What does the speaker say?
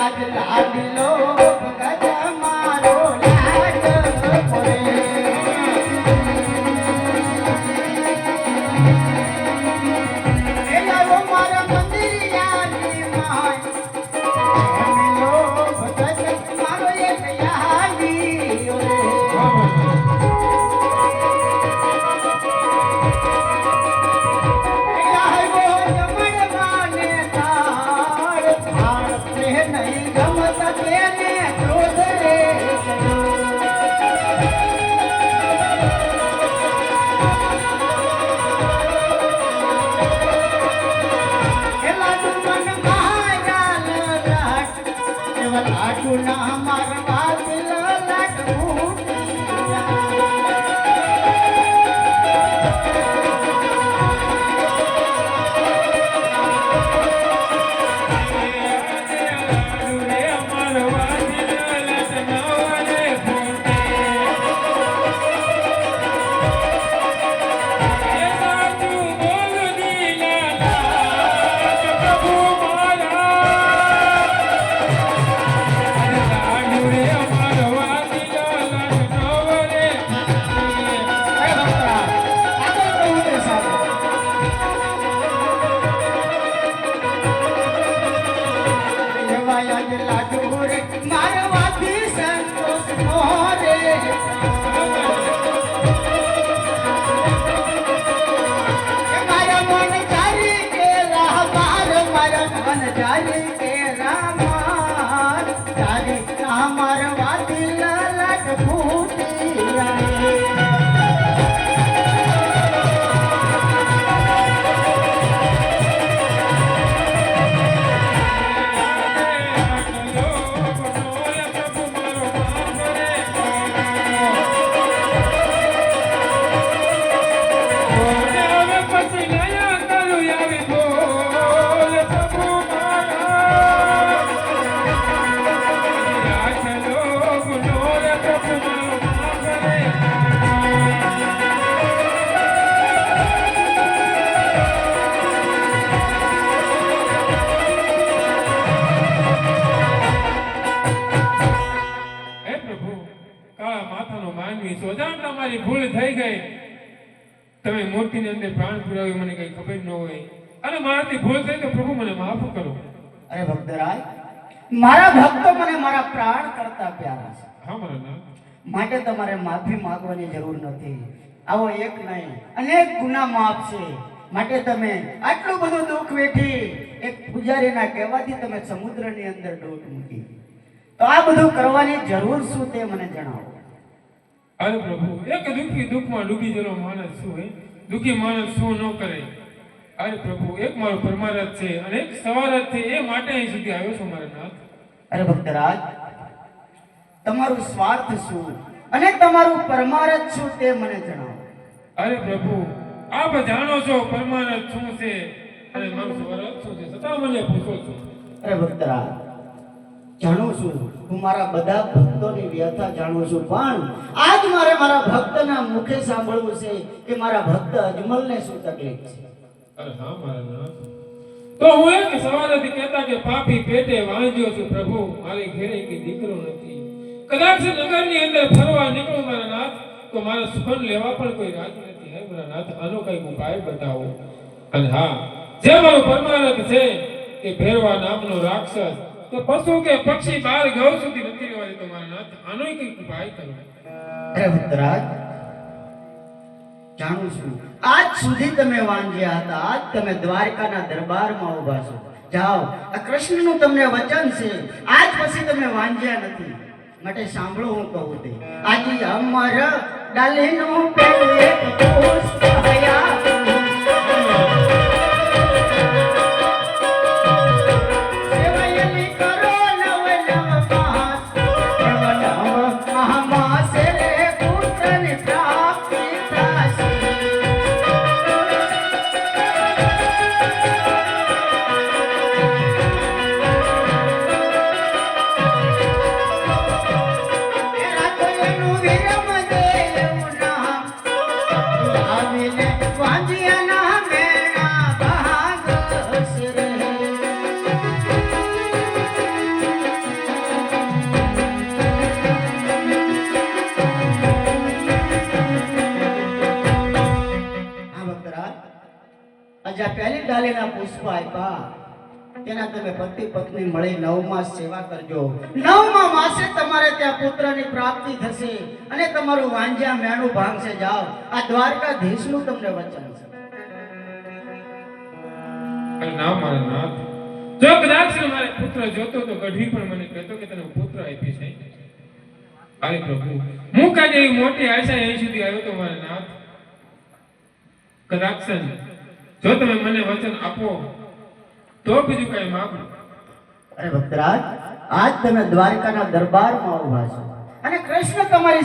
આજ લાગી લો વલાટુ ના મારવા પેલા आया ये लाजो તમારી ભૂલ થઈ ગઈ. તમે મૂર્તિની અંદર પ્રાણ પુરાવ્યું મને કઈ ખબર ન હોય. અને મારાથી ભૂલ થઈ તો પ્રભુ મને માફ કરો. અરે ભક્તરાય મારા ભક્તો મને મારા પ્રાણ કરતા પ્યારા છે. હા મારા માટે તમારે માફી માંગવાની જરૂર નથી. આવો એક નહીં અનેક ગુના માફ છે. માટે તમે આટલું બધું દુઃખ વેઠી એક પૂજારીના કહેવાથી તમે સમુદ્રની અંદર ડોટ મૂકી. તો આ બધું કરવાની જરૂર શું તે મને જણાવો. અરે પ્રભુ. એક દુઃખી દુઃખમાં ડૂબી ગયેલો માણસ શું હે? દુઃખી માણસ શું ન કરે? અરે પ્રભુ એક મારો પરમારથ છે અને એક સવારથ છે એ માટે અહીં સુધી આવ્યો છું મારા નાથ. અરે ભક્તરાજ તમારું સ્વાર્થ શું અને તમારું પરમારથ શું તે મને જણાવો. અરે પ્રભુ આપ જાણો છો પરમારથ શું છે? અને મારું સ્વરત શું છે? છતાં મને પૂછો છો. અરે ભક્તરાજ જાણું છું. હું મારા બધા ભક્તોની વ્યથા જાણું છું. પણ આજ મારે મારા ભક્તના મુખે સાંભળવું છે કે મારા ભક્ત અજમલને શું તકલીફ છે? અરે હા, મારા તો હું એક સવારેથી કહેતા કે પાપી પેટે વાંજ્યો છું પ્રભુ, મારી ઘેરે કે દીકરો નથી. કદાચ નગરની અંદર ફરવા નીકળું મારા નાથ, તો મારા સુખન લેવા પણ કોઈ રાજ નથી. હે મારા નાથ, આનો કઈ ઉપાય બતાવો? અને હા, જે મારો પરમાનંદ છે કે ભેરવા નામનો રાક્ષસ તો પશુ કે પક્ષી બાર ગૌ સુધી નથી રહેવા દેતો મારા નાથ આનો ઉપાય કરો. ભક્તરાજ જાણું છું. આજ સુધી તમે વાંજ્યા હતા, આજ તમે દ્વારકાના દરબારમાં ઊભા છો. જાઓ, આ કૃષ્ણનું તમને વચન છે. આજ પછી તમે વાંજ્યા નથી. માટે સાંભળો હું કહું તે. આજે અમર ડાલીનું પેલું ભક્તરાજ પહેલી ડાલીના પુષ્પ આપ્યા. તેના તમે પતિ પત્ની મળી નવ માસ સેવા કરજો. નવમા માસે તમારે ત્યાં પુત્રની પ્રાપ્તિ થશે અને તમારું વાંજ્યા મેણું ભાંગશે જાઓ. આ દ્વારકાધીશનું તમને વચન છે. ના તો ગઢવી પણ મને કહેતો કે તને પુત્ર આપી એવી મોટી આશા અહીં સુધી આવ્યો તો મારા નાથ. કદાચ જો તમે મને વચન આપો તો બીજું કઈ માંગુ? અરે ભક્તરાજ, આજ તમે દ્વારકાના દરબારમાં ઊભા છો. અને કૃષ્ણ તમારી